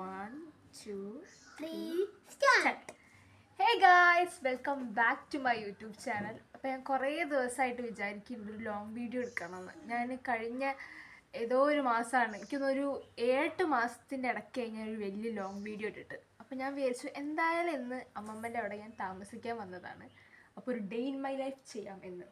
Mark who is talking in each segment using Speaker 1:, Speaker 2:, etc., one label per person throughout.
Speaker 1: One two
Speaker 2: three start
Speaker 1: hey guys welcome back to my YouTube channel അപ്പോൾ ഞാൻ കുറേ ദിവസമായിട്ട് വിചാരിക്കും ഒരു ലോങ് വീഡിയോ എടുക്കണമെന്ന് ഞാൻ കഴിഞ്ഞ ഏതോ ഒരു മാസമാണ് എനിക്കൊന്നൊരു ഏട്ട് മാസത്തിൻ്റെ ഇടയ്ക്ക് ഞാൻ ഒരു വലിയ ലോങ് വീഡിയോ ഇട്ടിട്ട് അപ്പോൾ ഞാൻ വിചാരിച്ചു എന്തായാലും ഇന്ന് അമ്മമ്മൻ്റെ അവിടെ ഞാൻ താമസിക്കാൻ വന്നതാണ് അപ്പോൾ ഒരു ഡേ ഇൻ മൈ ലൈഫ് ചെയ്യാം എന്ന്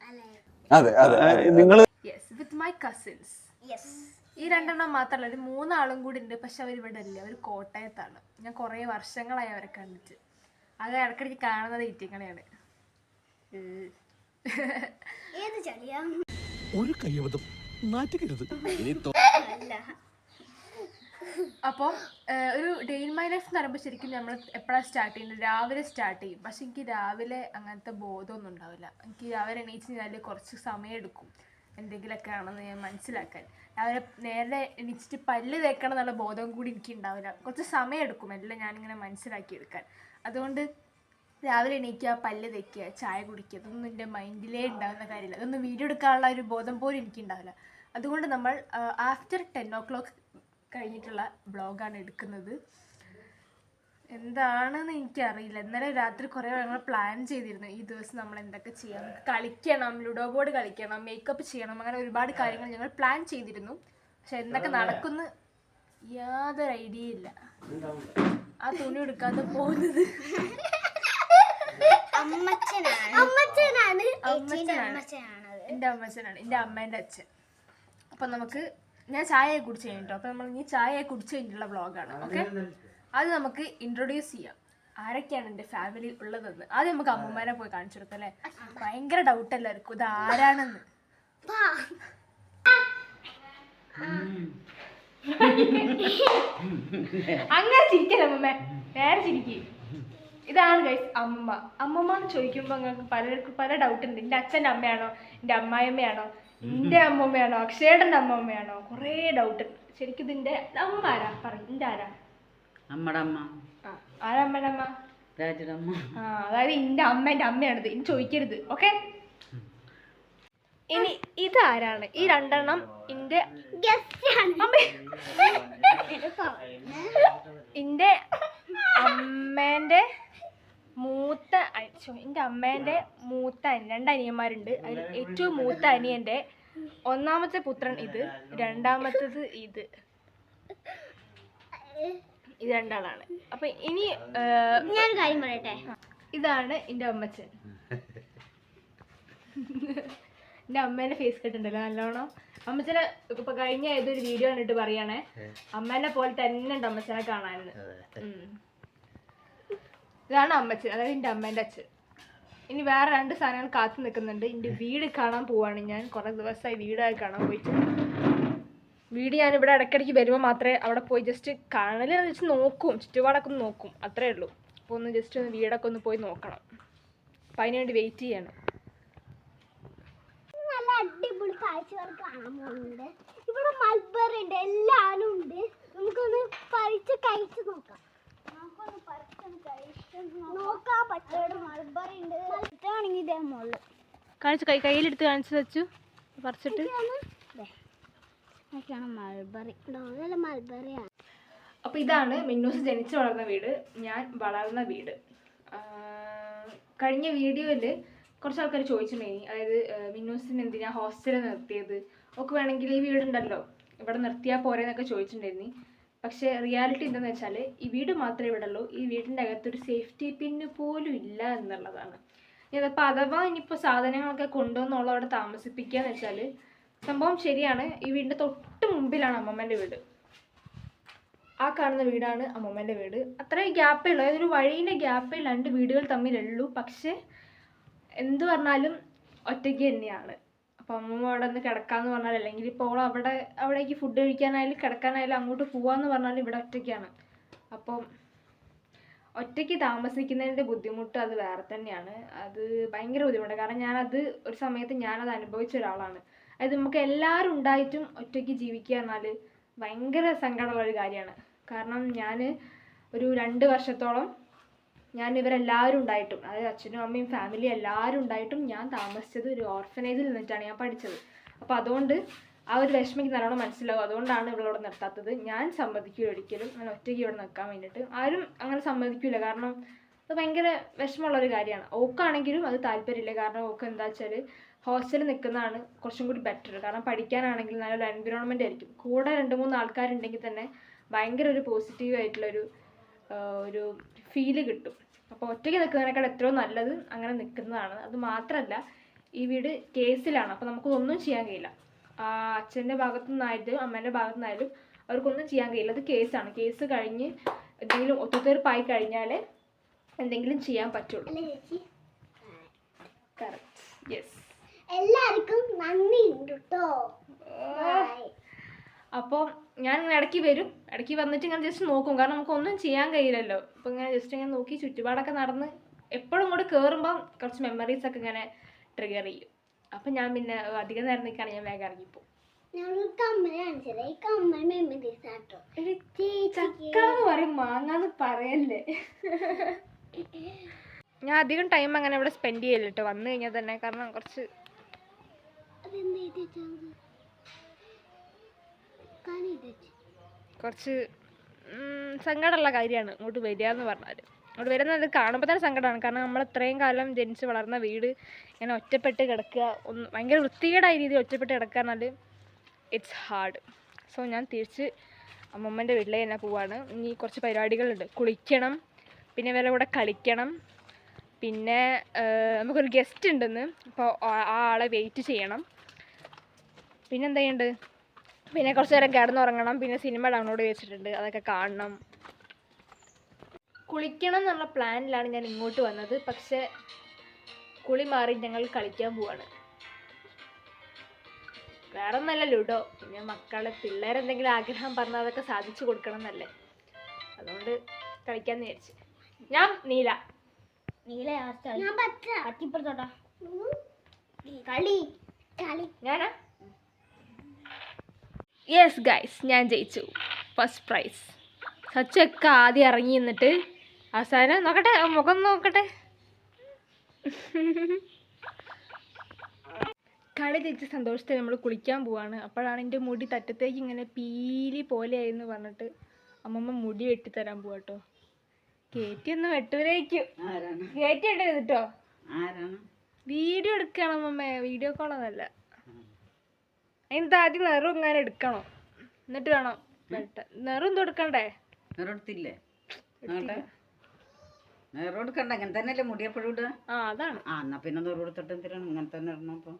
Speaker 1: yes with my cousins
Speaker 2: yes
Speaker 1: ഈ രണ്ടെണ്ണം മാത്രല്ല ഒരു മൂന്നാളും കൂടി ഉണ്ട് പക്ഷെ അവരിവിടെ ഇവിടെ ഇല്ല അവർ കോട്ടയത്താണ് ഞാൻ കുറേ വർഷങ്ങളായി അവരെ കണ്ടിട്ട് അത് ഇടക്കിടയ്ക്ക് കാണുന്നത് ഈറ്റിങ്ങളെയാണ്
Speaker 3: ഒരു കയ്യബദ്ധം
Speaker 1: ഒരു ഡെയിൻ മൈ ലൈഫ് എന്ന് പറയുമ്പോൾ ശരിക്കും നമ്മൾ എപ്പോഴാണ് സ്റ്റാർട്ട് ചെയ്യുന്നത് രാവിലെ സ്റ്റാർട്ട് ചെയ്യും പക്ഷെ എനിക്ക് രാവിലെ അങ്ങനത്തെ ബോധമൊന്നും ഉണ്ടാവില്ല എനിക്ക് രാവിലെ എണീച്ച് കഴിഞ്ഞാൽ കുറച്ച് സമയം എടുക്കും എന്തെങ്കിലുമൊക്കെ ആണെന്ന് ഞാൻ മനസ്സിലാക്കാൻ അവരെ നേരെ എണീച്ചിട്ട് പല്ല് തേക്കണം എന്നുള്ള ബോധം കൂടി എനിക്ക് ഉണ്ടാവില്ല കുറച്ച് സമയം എടുക്കും എല്ലാം ഞാനിങ്ങനെ മനസ്സിലാക്കിയെടുക്കാൻ അതുകൊണ്ട് രാവിലെ എണീക്കുക പല്ല് തേക്കുക ചായ കുടിക്കുക അതൊന്നും എൻ്റെ മൈൻഡിലേ ഉണ്ടാകുന്ന കാര്യമില്ല അതൊന്നും വീഡിയോ എടുക്കാനുള്ള ഒരു ബോധം പോലും ഉണ്ടാവില്ല അതുകൊണ്ട് നമ്മൾ ആഫ്റ്റർ ടെൻ ഓ ക്ലോക്ക് കഴിഞ്ഞിട്ടുള്ള ബ്ലോഗാണ് എടുക്കുന്നത് എന്താണെന്ന് എനിക്കറിയില്ല ഇന്നലെ രാത്രി കുറേ ഞങ്ങൾ പ്ലാൻ ചെയ്തിരുന്നു ഈ ദിവസം നമ്മൾ എന്തൊക്കെ ചെയ്യണം കളിക്കണം ലുഡോ ബോർഡ് കളിക്കണം മേക്കപ്പ് ചെയ്യണം അങ്ങനെ ഒരുപാട് കാര്യങ്ങൾ ഞങ്ങൾ പ്ലാൻ ചെയ്തിരുന്നു പക്ഷെ എന്തൊക്കെ നടക്കുന്ന യാതൊരു ഐഡിയ ഇല്ല ആ തുണി എടുക്കാതെ പോകുന്നത്
Speaker 2: അമ്മച്ചനാണ് അമ്മച്ചനാണ്
Speaker 1: എന്റെ അമ്മേന്റെ അച്ഛൻ അപ്പൊ നമുക്ക് ഞാൻ ചായയെ കുടിച്ചു കഴിഞ്ഞിട്ടോ അപ്പൊ നമ്മൾ ഇനി ചായയെ കുടിച്ചു കഴിഞ്ഞിട്ടുള്ള വ്ളോഗാണ് ഓക്കെ അത് നമുക്ക് ഇൻട്രൊഡ്യൂസ് ചെയ്യാം ആരൊക്കെയാണ് എൻ്റെ ഫാമിലിയിൽ ഉള്ളതെന്ന് ആദ്യം നമുക്ക് അമ്മമാരെ പോയി കാണിച്ചു കൊടുത്തല്ലേ ഭയങ്കര ഡൗട്ട് എല്ലാവർക്കും ഇത് ആരാണെന്ന് അങ്ങനെ ചിരിക്കല്ല അമ്മമ്മ നേരെ ചിരിക്കും ഇതാണ് ഗൈസ് അമ്മമ്മ അമ്മമ്മ എന്ന് ചോദിക്കുമ്പോൾ നിങ്ങൾക്ക് പലർക്കും പല ഡൗട്ട് ഉണ്ട് എൻ്റെ അച്ഛൻ്റെ അമ്മയാണോ എൻ്റെ അമ്മായിമ്മയാണോ എൻ്റെ അമ്മമ്മയാണോ അക്ഷയുടെ അമ്മമ്മയാണോ കുറേ ഡൗട്ട് ശരിക്കും ഇതിൻ്റെ അമ്മ ആരാ പറയും എൻ്റെ ആരാ
Speaker 4: നമ്മുടെ അമ്മ
Speaker 1: ആരമ്മയുടെ അമ്മ ആ അതായത് എൻ്റെ അമ്മേൻ്റെ അമ്മയാണിത് ഇനി ചോദിക്കരുത് ഓക്കെ ഇനി ഇതാരാണ് ഈ രണ്ടെണ്ണം
Speaker 2: ഇന്റെ
Speaker 1: ഇന്റെ അമ്മേന്റെ മൂത്ത എൻ്റെ അമ്മേന്റെ മൂത്ത രണ്ട് അനിയന്മാരുണ്ട് അതിൽ ഏറ്റവും മൂത്ത അനിയന്റെ ഒന്നാമത്തെ പുത്രൻ ഇത് രണ്ടാമത്തത് ഇത് ഇത് രണ്ടാളാണ് അപ്പൊ ഇനി
Speaker 2: ഞാൻ കാര്യം പറയട്ടെ
Speaker 1: ഇതാണ് എന്റെ അമ്മച്ചൻ എന്റെ അമ്മേന്റെ ഫേസ് കെട്ടുണ്ടല്ലോ നല്ലോണം അമ്മച്ചനെ ഇപ്പൊ കഴിഞ്ഞ ഏതൊരു വീഡിയോ കണ്ടിട്ട് പറയണേ അമ്മേനെ പോലെ തന്നെ ഉണ്ട് അമ്മച്ചനെ കാണാൻ ഇതാണ് അമ്മച്ചൻ അതായത് എന്റെ അമ്മേന്റെ അച്ഛൻ ഇനി വേറെ രണ്ട് സാധനങ്ങൾ കാത്തു നിൽക്കുന്നുണ്ട് എന്റെ വീട് കാണാൻ പോവാണ് ഞാൻ കുറെ ദിവസമായി വീടായി കാണാൻ പോയിട്ട് വീട് ഞാൻ ഇവിടെ ഇടയ്ക്കിടയ്ക്ക് വരുമ്പോൾ മാത്രമേ അവിടെ പോയി ജസ്റ്റ് കാണലെന്ന് വെച്ച് നോക്കും ചുറ്റുപാടൊക്കെ ഒന്ന് നോക്കും അത്രേ ഉള്ളൂ അപ്പോൾ ഒന്ന് ജസ്റ്റ് ഒന്ന് വീടൊക്കെ ഒന്ന് പോയി നോക്കണം അപ്പം അതിന് വേണ്ടി വെയിറ്റ് ചെയ്യണം
Speaker 2: നല്ല അടിപൊളി കാണാൻ ഉണ്ട് ഉണ്ട് നമുക്കൊന്ന് നോക്കാം നമുക്കൊന്ന് നോക്കാം ഉണ്ട്
Speaker 1: കൈ കയ്യിലെടുത്ത് കാണിച്ചു വെച്ചു പറിച്ചിട്ട്
Speaker 2: അപ്പൊ
Speaker 1: അപ്പോൾ ഇതാണ് മിന്നൂസ് ജനിച്ചു വളർന്ന വീട് ഞാൻ വളർന്ന വീട് കഴിഞ്ഞ വീഡിയോയിൽ കുറച്ച് ആൾക്കാർ ചോദിച്ചിട്ടുണ്ടായി അതായത് മിന്നൂസിന് എന്തിനാ ഹോസ്റ്റലിൽ നിർത്തിയത് ഒക്കെ വേണമെങ്കിൽ ഈ വീടുണ്ടല്ലോ ഇവിടെ നിർത്തിയാൽ പോരെന്നൊക്കെ ചോദിച്ചിട്ടുണ്ടായിരുന്നു പക്ഷെ റിയാലിറ്റി എന്താന്ന് വെച്ചാൽ ഈ വീട് മാത്രമേ ഇവിടെ ഉള്ളൂ ഈ വീടിൻ്റെ അകത്തൊരു സേഫ്റ്റി പിന്ന് പോലും ഇല്ല എന്നുള്ളതാണ് ഇതപ്പോൾ അഥവാ ഇനിയിപ്പോൾ സാധനങ്ങളൊക്കെ കൊണ്ടുവന്നുള്ളവിടെ താമസിപ്പിക്കുക എന്ന് വെച്ചാൽ സംഭവം ശരിയാണ് ഈ വീടിൻ്റെ തൊട്ട് മുമ്പിലാണ് അമ്മമ്മേൻ്റെ വീട് ആ കാണുന്ന വീടാണ് അമ്മമ്മേൻ്റെ വീട് അത്രയും ഗ്യാപ്പേ ഉള്ളൂ ഒരു വഴീൻ്റെ ഗ്യാപ്പേ രണ്ട് വീടുകൾ തമ്മിലുള്ളൂ പക്ഷേ എന്ത് പറഞ്ഞാലും ഒറ്റയ്ക്ക് തന്നെയാണ് അപ്പം അമ്മമ്മ അവിടെ ഒന്ന് കിടക്കാന്ന് പറഞ്ഞാൽ അല്ലെങ്കിൽ ഇപ്പോൾ ഓൾ അവിടെ അവിടേക്ക് ഫുഡ് കഴിക്കാനായാലും കിടക്കാനായാലും അങ്ങോട്ട് പോവാന്ന് പറഞ്ഞാൽ ഇവിടെ ഒറ്റയ്ക്കാണ് അപ്പം ഒറ്റയ്ക്ക് താമസിക്കുന്നതിൻ്റെ ബുദ്ധിമുട്ട് അത് വേറെ തന്നെയാണ് അത് ഭയങ്കര ബുദ്ധിമുട്ടാണ് കാരണം ഞാനത് ഒരു സമയത്ത് ഞാനത് അനുഭവിച്ച ഒരാളാണ് അതായത് നമുക്ക് എല്ലാവരും ഉണ്ടായിട്ടും ഒറ്റയ്ക്ക് ജീവിക്കുക എന്നാൽ ഭയങ്കര സങ്കടമുള്ള ഒരു കാര്യമാണ് കാരണം ഞാൻ ഒരു രണ്ട് വർഷത്തോളം ഞാൻ ഇവരെല്ലാവരും ഉണ്ടായിട്ടും അതായത് അച്ഛനും അമ്മയും ഫാമിലി എല്ലാവരും ഉണ്ടായിട്ടും ഞാൻ താമസിച്ചത് ഒരു ഓർഫനേജിൽ നിന്നിട്ടാണ് ഞാൻ പഠിച്ചത് അപ്പോൾ അതുകൊണ്ട് ആ ഒരു വിഷമം എനിക്ക് നല്ലോണം മനസ്സിലാവും അതുകൊണ്ടാണ് ഇവളോട് നിർത്താത്തത് ഞാൻ സമ്മതിക്കില്ല ഒരിക്കലും അങ്ങനെ ഒറ്റയ്ക്ക് ഇവിടെ നിൽക്കാൻ വേണ്ടിയിട്ട് ആരും അങ്ങനെ സമ്മതിക്കില്ല കാരണം അത് ഭയങ്കര വിഷമമുള്ളൊരു കാര്യമാണ് ഓക്കാണെങ്കിലും അത് താല്പര്യമില്ല കാരണം ഓക്ക് എന്താ വെച്ചാൽ ഹോസ്റ്റലിൽ നിൽക്കുന്നതാണ് കുറച്ചും കൂടി ബെറ്റർ കാരണം പഠിക്കാനാണെങ്കിൽ നല്ലൊരു എൻവിറോൺമെൻ്റ് ആയിരിക്കും കൂടെ രണ്ട് മൂന്ന് ആൾക്കാരുണ്ടെങ്കിൽ തന്നെ ഭയങ്കര ഒരു പോസിറ്റീവ് ആയിട്ടുള്ളൊരു ഒരു ഫീല് കിട്ടും അപ്പോൾ ഒറ്റയ്ക്ക് നിൽക്കുന്നതിനേക്കാൾ എത്രയോ നല്ലത് അങ്ങനെ നിൽക്കുന്നതാണ് അത് മാത്രമല്ല ഈ വീട് കേസിലാണ് അപ്പോൾ നമുക്കൊന്നും ചെയ്യാൻ കഴിയില്ല അച്ഛൻ്റെ ഭാഗത്തു നിന്നായാലും അമ്മേൻ്റെ ഭാഗത്തു നിന്നായാലും അവർക്കൊന്നും ചെയ്യാൻ കഴിയില്ല അത് കേസാണ് കേസ് കഴിഞ്ഞ് എന്തെങ്കിലും ഒത്തുതീർപ്പായി കഴിഞ്ഞാൽ എന്തെങ്കിലും ചെയ്യാൻ പറ്റുള്ളൂ കറക്റ്റ് യെസ്
Speaker 2: എല്ലാവർക്കും നന്ദി ഉണ്ട് കേട്ടോ
Speaker 1: അപ്പോൾ ഞാൻ ഇങ്ങനെ ഇടയ്ക്ക് വരും ഇടയ്ക്ക് വന്നിട്ട് ഇങ്ങനെ ജസ്റ്റ് നോക്കും കാരണം നമുക്കൊന്നും ചെയ്യാൻ കഴിയില്ലല്ലോ അപ്പോൾ ഇങ്ങനെ ജസ്റ്റ് ഇങ്ങനെ നോക്കി ചുറ്റുപാടൊക്കെ നടന്ന് എപ്പോഴും കൂടെ കയറുമ്പം കുറച്ച് മെമ്മറീസ് ഒക്കെ ഇങ്ങനെ ട്രിഗർ ചെയ്യും അപ്പം ഞാൻ പിന്നെ അധികം നേരം നിൽക്കുകയാണ് ഞാൻ വേഗം
Speaker 2: ഇറങ്ങിപ്പോകും
Speaker 1: ചക്കാന്ന് മാങ്ങാന്ന് പറയല്ലേ ഞാൻ അധികം ടൈം അങ്ങനെ ഇവിടെ സ്പെൻഡ് ചെയ്യലിട്ടോ വന്നു കഴിഞ്ഞാൽ തന്നെ കാരണം കുറച്ച് കുറച്ച് സങ്കടമുള്ള കാര്യമാണ് ഇങ്ങോട്ട് വരിക എന്ന് പറഞ്ഞാൽ അവിടെ വരുന്നത് കാണുമ്പോൾ തന്നെ സങ്കടമാണ് കാരണം നമ്മൾ ഇത്രയും കാലം ജനിച്ച് വളർന്ന വീട് ഇങ്ങനെ ഒറ്റപ്പെട്ട് കിടക്കുക ഒന്ന് ഭയങ്കര വൃത്തികേടായ രീതിയിൽ ഒറ്റപ്പെട്ട് കിടക്കുക ഇറ്റ്സ് ഹാർഡ് സോ ഞാൻ തിരിച്ച് അമ്മമ്മൻ്റെ വീട്ടിലെ തന്നെ പോവാണ് ഇനി കുറച്ച് പരിപാടികളുണ്ട് കുളിക്കണം പിന്നെ വേറെ കൂടെ കളിക്കണം പിന്നെ നമുക്കൊരു ഗസ്റ്റ് ഉണ്ടെന്ന് അപ്പോൾ ആ ആളെ വെയിറ്റ് ചെയ്യണം പിന്നെ എന്താ ഉണ്ട് പിന്നെ കുറച്ച് നേരം കിടന്നുറങ്ങണം പിന്നെ സിനിമ ഡൗൺലോഡ് ചെയ്തിട്ടുണ്ട് അതൊക്കെ കാണണം കുളിക്കണം എന്നുള്ള പ്ലാനിലാണ് ഞാൻ ഇങ്ങോട്ട് വന്നത് പക്ഷേ കുളി മാറി ഞങ്ങൾ കളിക്കാൻ പോവാണ് വേറെ ഒന്നല്ല ലുഡോ പിന്നെ മക്കളെ പിള്ളേരെന്തെങ്കിലും ആഗ്രഹം പറഞ്ഞാൽ അതൊക്കെ സാധിച്ചു കൊടുക്കണം എന്നല്ലേ അതുകൊണ്ട് കളിക്കാൻ വിചാരിച്ച് ഞാൻ നീല
Speaker 2: നീലയാ ഞാൻ
Speaker 1: ഞാനാ യെസ് ഗൈസ് ഞാൻ ജയിച്ചു ഫസ്റ്റ് പ്രൈസ് സച്ചൊക്കെ ആദ്യം ഇറങ്ങി നിന്നിട്ട് അവസാനം നോക്കട്ടെ മുഖം നോക്കട്ടെ കളി ജയിച്ച സന്തോഷത്തിൽ നമ്മൾ കുളിക്കാൻ പോവാണ് അപ്പോഴാണ് എൻ്റെ മുടി തറ്റത്തേക്ക് ഇങ്ങനെ പീലി പോലെയായിരുന്നു പറഞ്ഞിട്ട് അമ്മമ്മ മുടി വെട്ടിത്തരാൻ പോവാട്ടോ കേട്ടോ
Speaker 4: കേറ്റി
Speaker 1: ഒന്ന് വെട്ടുവരേക്കും കേറ്റി
Speaker 4: ഇട്ടത്
Speaker 1: വീഡിയോ എടുക്കണം അമ്മമ്മ വീഡിയോ കോളൊന്നല്ല അതിനത് ആദ്യം നെറും ഇങ്ങനെ എടുക്കണം എന്നിട്ട് വേണം വരട്ടാൻ നെറും തൊടുക്കണ്ടേ
Speaker 4: നിറെടുത്തില്ലേ നിറെടുക്കണ്ട അങ്ങനെ തന്നെയല്ലേ മുടിയപ്പോഴും ഇടുക
Speaker 1: ആ അതാണ്
Speaker 4: ആ എന്നാ പിന്നെ നിറെടുത്തിട്ട് എന്തിനാണ് ഇങ്ങനെ തന്നെ ഇടണം ഇപ്പം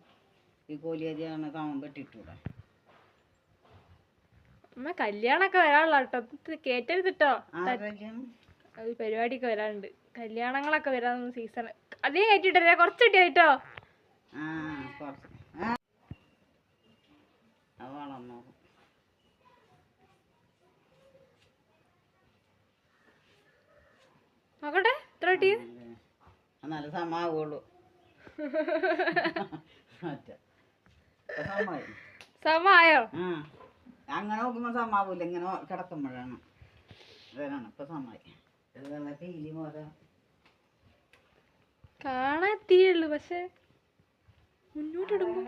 Speaker 4: ഈ കോലിയരിയാണ് കാമം വെട്ടിട്ടൂടെ
Speaker 1: അമ്മ കല്യാണൊക്കെ വരാനുള്ള കേട്ടോ ഇത് കേറ്റരുത് കേട്ടോ പരിപാടിയൊക്കെ വരാനുണ്ട് കല്യാണങ്ങളൊക്കെ വരാൻ സീസൺ അധികം കയറ്റിട്ടില്ല കുറച്ച് കിട്ടിയാ കേട്ടോ നോക്കട്ടെ എത്ര കിട്ടിയ
Speaker 4: നല്ല സമാവുള്ളൂ
Speaker 1: സമായോ
Speaker 4: അങ്ങനെ നോക്കുമ്പോ സമാവൂല ഇങ്ങനെ കിടക്കുമ്പോഴാണ് ഇതാണ് ഇപ്പൊ സമായി പീലി
Speaker 1: കാണാൻ എത്തിയുള്ളൂ പക്ഷെ മുന്നോട്ടിടുമ്പോ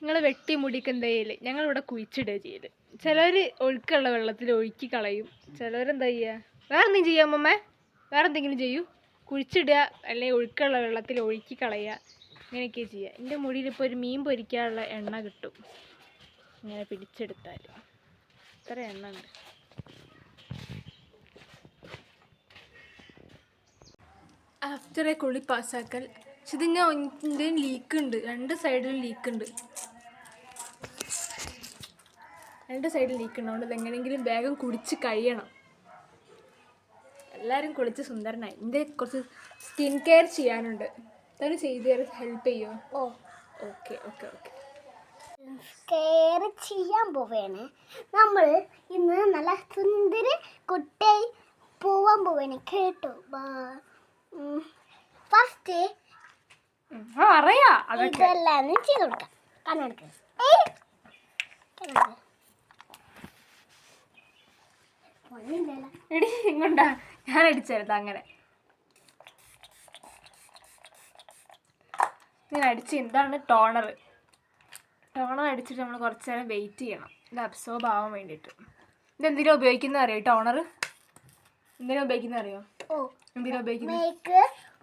Speaker 1: നിങ്ങൾ വെട്ടി മുടിക്കെന്താ ചെയ്യല് ഞങ്ങളിവിടെ കുഴിച്ചിടുക ചെയ്യല് ചിലർ ഒഴുക്കുള്ള വെള്ളത്തിൽ ഒഴുക്കി കളയും ചിലവരെന്താ ചെയ്യുക വേറെ എന്തെങ്കിലും ചെയ്യാം അമ്മമ്മ വേറെ എന്തെങ്കിലും ചെയ്യൂ കുഴിച്ചിടുക അല്ലെങ്കിൽ ഒഴുക്കുള്ള വെള്ളത്തിൽ ഒഴുക്കി കളയുക ഇങ്ങനെയൊക്കെ ചെയ്യുക എൻ്റെ മുടിയിൽ ഇപ്പോൾ ഒരു മീൻ പൊരിക്കാനുള്ള എണ്ണ കിട്ടും ഇങ്ങനെ പിടിച്ചെടുത്താൽ ഇത്ര എണ്ണ ഉണ്ട് ആഫ്റ്റർ എ കുളി പാസ്സാക്കൽ പക്ഷെ ഇതിൻ്റെ ലീക്ക് ഉണ്ട് രണ്ട് സൈഡിലും ലീക്ക് ഉണ്ട് രണ്ട് സൈഡിൽ ലീക്കുള്ളതുകൊണ്ട് എങ്ങനെയെങ്കിലും വേഗം കുടിച്ച് കഴിയണം എല്ലാവരും കുളിച്ച് സുന്ദരനായി എൻ്റെ കുറച്ച് സ്കിൻ കെയർ ചെയ്യാനുണ്ട് അതൊരു ചെയ്ത് തരാൻ ഹെൽപ്പ് ചെയ്യുമോ
Speaker 2: oh
Speaker 1: okay okay okay
Speaker 2: care ചെയ്യാൻ പോവേണ് നമ്മൾ ഇന്ന് നല്ല സുന്ദരി കുട്ടി പോവാൻ പോവേണ് കേട്ടോ ഫസ്റ്റ്
Speaker 1: പറയാ
Speaker 2: ഇതെല്ലാം ചെയ്ത് കൊടുക്കാം കണ്ണടക്ക് ഏ കണ്ണടക്ക്
Speaker 1: എടി ഇങ്ങോട്ടാ ഞാൻ അടിച്ചായിരുന്നു അങ്ങനെ ഞാൻ അടിച്ച് എന്താണ് ടോണർ ടോണർ അടിച്ചിട്ട് നമ്മൾ കുറച്ച് നേരം വെയിറ്റ് ചെയ്യണം ഇത് അബ്സോർബ് ആവാൻ വേണ്ടിയിട്ട് ഇത് എന്തിനാ ഉപയോഗിക്കുന്നത് അറിയോ ടോണർ എന്തിനാ ഉപയോഗിക്കുന്നത് അറിയോ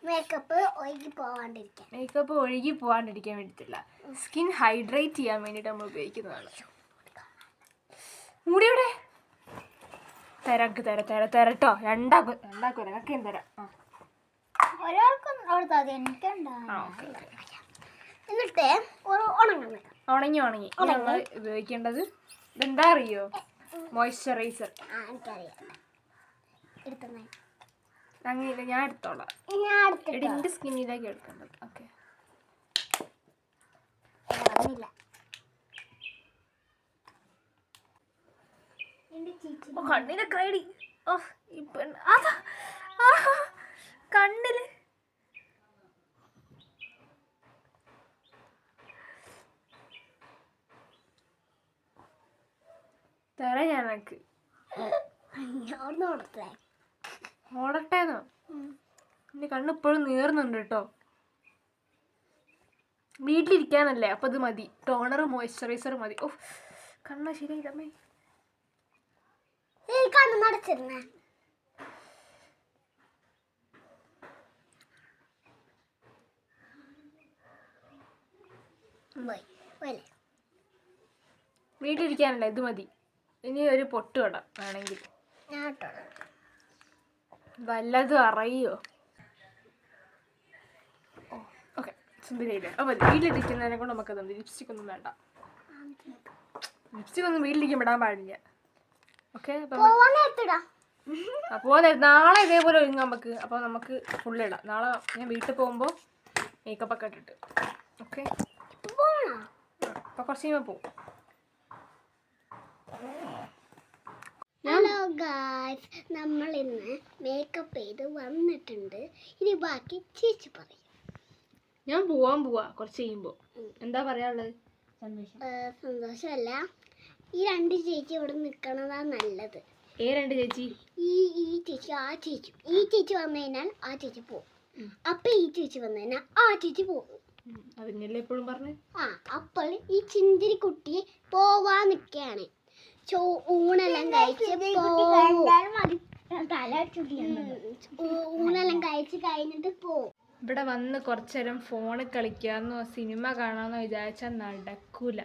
Speaker 2: മേക്കപ്പ് ഒഴുകി പോവാണ്ടിരിക്കാൻ
Speaker 1: മേക്കപ്പ് ഒഴുകി പോവാണ്ടിരിക്കാൻ വേണ്ടിയിട്ടില്ല സ്കിൻ ഹൈഡ്രേറ്റ് ചെയ്യാൻ വേണ്ടിയിട്ട് നമ്മൾ ഉപയോഗിക്കുന്നതാണ് മുടിയുടെ തരാക്ക് തര തര തരട്ടോ കേട്ടോ രണ്ടാക്കും രണ്ടാക്കും നിങ്ങൾക്കും തരാം
Speaker 2: ഒരാൾക്കും അവിടുത്തെ അത്
Speaker 1: എനിക്കുണ്ടാകും
Speaker 2: എന്നിട്ട്
Speaker 1: ഉണങ്ങി ഉണങ്ങി ഉണങ്ങി ഞങ്ങൾ ഉപയോഗിക്കേണ്ടത് ഇതെന്താ അറിയോ മോയ്സ്ചറൈസർ ഞാൻ എടുത്തോളാം എടി സ്കിന്നിലേക്ക് എടുക്കേണ്ടത് ഓക്കെ കണ്ണിലൊക്കെ ഐഡി ഓ കണ്ണില് തര
Speaker 2: ഞാനക്ക്
Speaker 1: ഓടട്ടേന്നോ എന്റെ കണ്ണ് ഇപ്പോഴും നീർന്നുണ്ട് കേട്ടോ വീട്ടിലിരിക്കാനല്ലേ അപ്പൊ ഇത് മതി ടോണറും മോയ്സ്ചറൈസറും മതി ഓ കണ്ണ് ശരിയായില്ലമ്മേ
Speaker 2: കണ്ണു മടച്ചിരുന്നേ
Speaker 1: വീട്ടിലിരിക്കാനല്ല ഇത് മതി ഇനി ഒരു പൊട്ട് ഇടാം വേണമെങ്കിൽ വല്ലതും അറിയോ ഓക്കെ ചിന്തയില്ല അപ്പോൾ വീട്ടിലിരിക്കുന്നതിനെ കൊണ്ട് നമുക്കത് ലിപ്സ്റ്റിക് ഒന്നും വേണ്ട ലിപ്സ്റ്റിക് ഒന്നും വീട്ടിലിരിക്കാൻ വിടാൻ പാടില്ല ഓക്കെ അപ്പോൾ നാളെ ഇതേപോലെ ഒരുങ്ങാം നമുക്ക് അപ്പോൾ നമുക്ക് ഫുൾ ഇടാം നാളെ ഞാൻ വീട്ടിൽ പോകുമ്പോൾ മേക്കപ്പ് ഒക്കെ ഇട്ടിട്ട് ഓക്കെ അപ്പോൾ കുറച്ച് കഴിയുമ്പോൾ പോകും
Speaker 2: ഹലോ ഗായ്സ് നമ്മൾ ഇന്ന് മേക്കപ്പ് ചെയ്ത് വന്നിട്ടുണ്ട് ഇനി ബാക്കി ചേച്ചി പറയും
Speaker 1: ഞാൻ പോവാൻ പോവാ കുറച്ച് കഴിയുമ്പോൾ എന്താ പറയാനുള്ളത്
Speaker 2: സന്തോഷമല്ല ഈ രണ്ട് ചേച്ചി ഇവിടെ നിൽക്കണതാ നല്ലത്
Speaker 1: ഏ രണ്ട് ചേച്ചി
Speaker 2: ഈ ഈ ചേച്ചി ആ ചേച്ചി ഈ ചേച്ചി വന്നു കഴിഞ്ഞാൽ ആ ചേച്ചി പോകും അപ്പൊ ഈ ചേച്ചി വന്നു കഴിഞ്ഞാൽ ആ ചേച്ചി പോകും
Speaker 1: അതിനല്ലേ എപ്പോഴും പറഞ്ഞു
Speaker 2: ആ അപ്പോൾ ഈ ചിന്തിരി കുട്ടി പോവാൻ നിൽക്കുകയാണ് ചോ ഊണെല്ലാം കഴിച്ച് ഊണെല്ലാം കഴിച്ച് കഴിഞ്ഞിട്ട് പോവും
Speaker 1: ഇവിടെ വന്ന് കുറച്ചേരം ഫോണിൽ കളിക്കാമെന്നോ സിനിമ കാണാമെന്നോ വിചാരിച്ചാൽ നടക്കൂല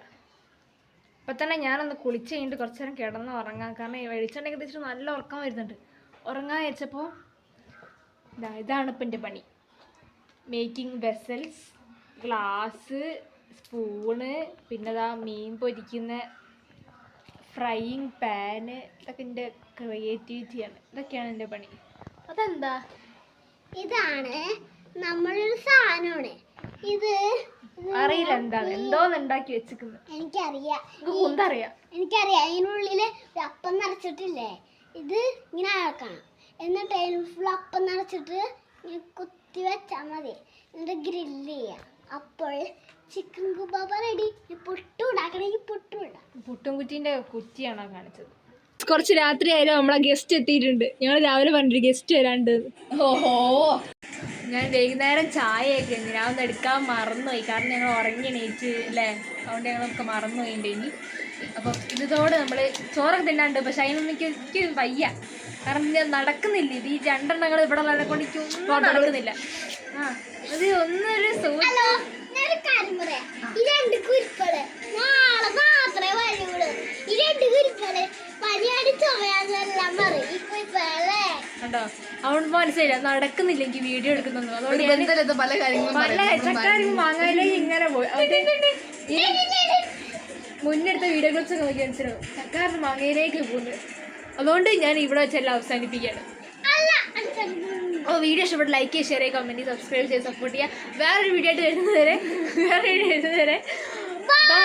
Speaker 1: അപ്പം തന്നെ ഞാനൊന്ന് കുളിച്ച് കഴിഞ്ഞിട്ട് കുറച്ച് നേരം കിടന്ന് ഉറങ്ങാം കാരണം വെളിച്ചെണ്ണ തിരിച്ച് നല്ല ഉറക്കം വരുന്നുണ്ട് ഉറങ്ങാൻ വെച്ചപ്പോൾ ഇതാ ഇതാണ് ഇപ്പം എൻ്റെ പണി മേക്കിംഗ് വെസൽസ് ഗ്ലാസ് സ്പൂണ് പിന്നെ ഇതാ മീൻ പൊരിക്കുന്ന ഫ്രൈയിങ് പാന് ഇതൊക്കെ എൻ്റെ ക്രിയേറ്റിവിറ്റിയാണ് ഇതൊക്കെയാണ് എൻ്റെ പണി അതെന്താ
Speaker 2: ഇതാണ് നമ്മളൊരു സാധനമാണ് ഇത്
Speaker 1: അറിയില്ല എന്താണ് എന്തോന്ന് ഉണ്ടാക്കി വെച്ചിരിക്കുന്നു
Speaker 2: എനിക്കറിയാം
Speaker 1: കുന്തറിയാം
Speaker 2: എനിക്കറിയാം അതിനുള്ളില് അപ്പം നിറച്ചിട്ടില്ലേ ഇത് ഇങ്ങനെ അളക്കണം എന്നിട്ട് അതിന് ഫുൾ അപ്പം നിറച്ചിട്ട് കുത്തി വെച്ചാൽ മതി എന്നിട്ട് ഗ്രില്ല് ചെയ്യാം അപ്പോൾ ചിക്കൻ കുബാബ റെഡി പുട്ടുണ്ടാക്കണെങ്കിൽ പുട്ടുണ്ടാക്കും പുട്ടു
Speaker 1: പുട്ടും കുറ്റിന്റെ കുറ്റിയാണോ കാണിച്ചത് കുറച്ച് രാത്രി ആയാലും നമ്മളെ ഗസ്റ്റ് എത്തിയിട്ടുണ്ട് ഞങ്ങൾ രാവിലെ പറഞ്ഞിട്ട് ഗസ്റ്റ് വരാണ്ട് ഓഹോ ഞാൻ വൈകുന്നേരം ചായയൊക്കെ ഉണ്ട് ഞാൻ ഒന്ന് എടുക്കാൻ മറന്നുപോയി കാരണം ഞങ്ങൾ ഉറങ്ങി എണീച്ച് അല്ലേ അതുകൊണ്ട് ഞങ്ങളൊക്കെ മറന്നുപോയി ഉണ്ടെങ്കിൽ അപ്പം ഇതോടെ നമ്മൾ ചോറൊക്കെ തിന്നാണ്ട് പക്ഷെ അതിനൊന്നും എനിക്ക് എനിക്ക് വയ്യ കാരണം ഞാൻ നടക്കുന്നില്ല ഇത് ഈ രണ്ടെണ്ണങ്ങൾ ഇവിടെ കൊണ്ട് നടക്കുന്നില്ല ആ അത് ഒന്നൊരു
Speaker 2: സൂചന
Speaker 1: കണ്ടോ അതുകൊണ്ട് നടക്കുന്നില്ലെങ്കിൽ വീഡിയോ എടുക്കുന്നുണ്ടോ അതുകൊണ്ട്
Speaker 4: പല
Speaker 1: ചക്കാരും വാങ്ങാനിലേക്ക് ഇങ്ങനെ പോയി മുന്നെടുത്ത വീഡിയോ ക്ലിപ്സ് നോക്കി മനസ്സിലാവും ചക്കാരൻ വാങ്ങയിലേക്ക് പോകുന്നത് അതുകൊണ്ട് ഞാൻ ഇവിടെ വെച്ചെല്ലാം അവസാനിപ്പിക്കുകയാണ് video should like, share, comment, subscribe, share, support. Where video to Bye.